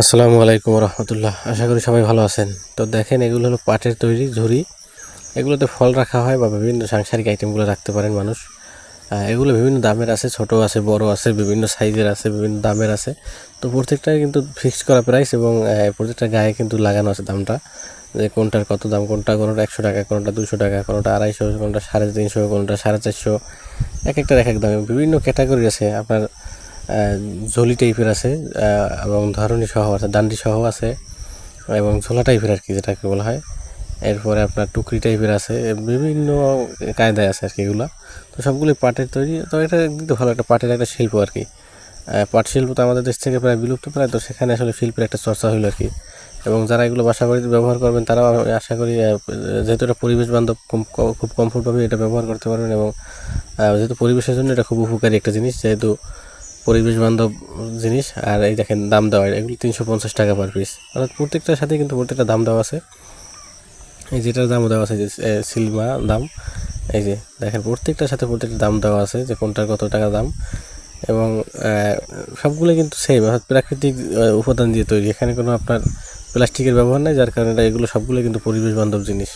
আসসালামু আলাইকুম রহমতুল্লাহ আশা করি সবাই ভালো আছেন। তো দেখেন, এগুলো হলো পাটের তৈরি ঝুড়ি। এগুলোতে ফল রাখা হয় বা বিভিন্ন সাংসারিক আইটেমগুলো রাখতে পারেন মানুষ। এগুলো বিভিন্ন দামের আছে, ছোট আছে, বড় আছে, বিভিন্ন সাইজের আছে, বিভিন্ন দামের আছে। তো প্রত্যেকটাই কিন্তু ফিক্সড করা প্রাইস এবং প্রত্যেকটা গায়ে কিন্তু লাগানো আছে দামটা। যে কোনটার কত দাম, কোনটা কোনোটা একশো টাকা, কোনোটা দুশো টাকা, কোনোটা আড়াইশো, কোনোটা সাড়ে তিনশো, কোনোটা সাড়ে চারশো। এক একটার এক এক দাম। বিভিন্ন ক্যাটাগরি আছে। আপনার ঝোলি টাইপের আছে এবং ধরনী সহ আছে ডান্ডি সহ আছে, এবং ঝোলা টাইপের আর কি যেটাকে বলা হয়। এরপরে আপনার টুকরি টাইপের আছে বিভিন্ন কায়দায় আছে আর কি এগুলো। তো সবগুলোই পাটের তৈরি। তো এটা একদিক ভালো একটা পাটের একটা শিল্প আর কি। পাট শিল্প তো আমাদের দেশ থেকে প্রায় বিলুপ্ত প্রায়, তো সেখানে আসলে শিল্পের একটা চর্চা হইল আর কি। এবং যারা এগুলো বাসা বাড়িতে ব্যবহার করবেন, তারাও আমি আশা করি যেহেতু এটা পরিবেশ বান্ধব খুব কমফোর্টভাবে এটা ব্যবহার করতে পারবেন এবং যেহেতু পরিবেশের জন্য এটা খুব উপকারী একটা জিনিস, যেহেতু পরিবেশ বান্ধব জিনিস, আর এই দেখেন দাম দেওয়া, এগুলো তিনশো পঞ্চাশ টাকা পার পিস অর্থাৎ প্রত্যেকটার সাথে কিন্তু প্রত্যেকটা দাম দেওয়া আছে। এই যেটার দাম দেওয়া আছে যে সিলমা দাম, এই যে, দেখেন প্রত্যেকটার সাথে প্রত্যেকটা দাম দেওয়া আছে যে কোনটার কত টাকা দাম। এবং সবগুলো কিন্তু সেম অর্থাৎ প্রাকৃতিক উপাদান দিয়ে তৈরি। এখানে কোনো আপনার প্লাস্টিকের ব্যবহার নাই, যার কারণে এগুলো সবগুলো কিন্তু পরিবেশ বান্ধব জিনিস।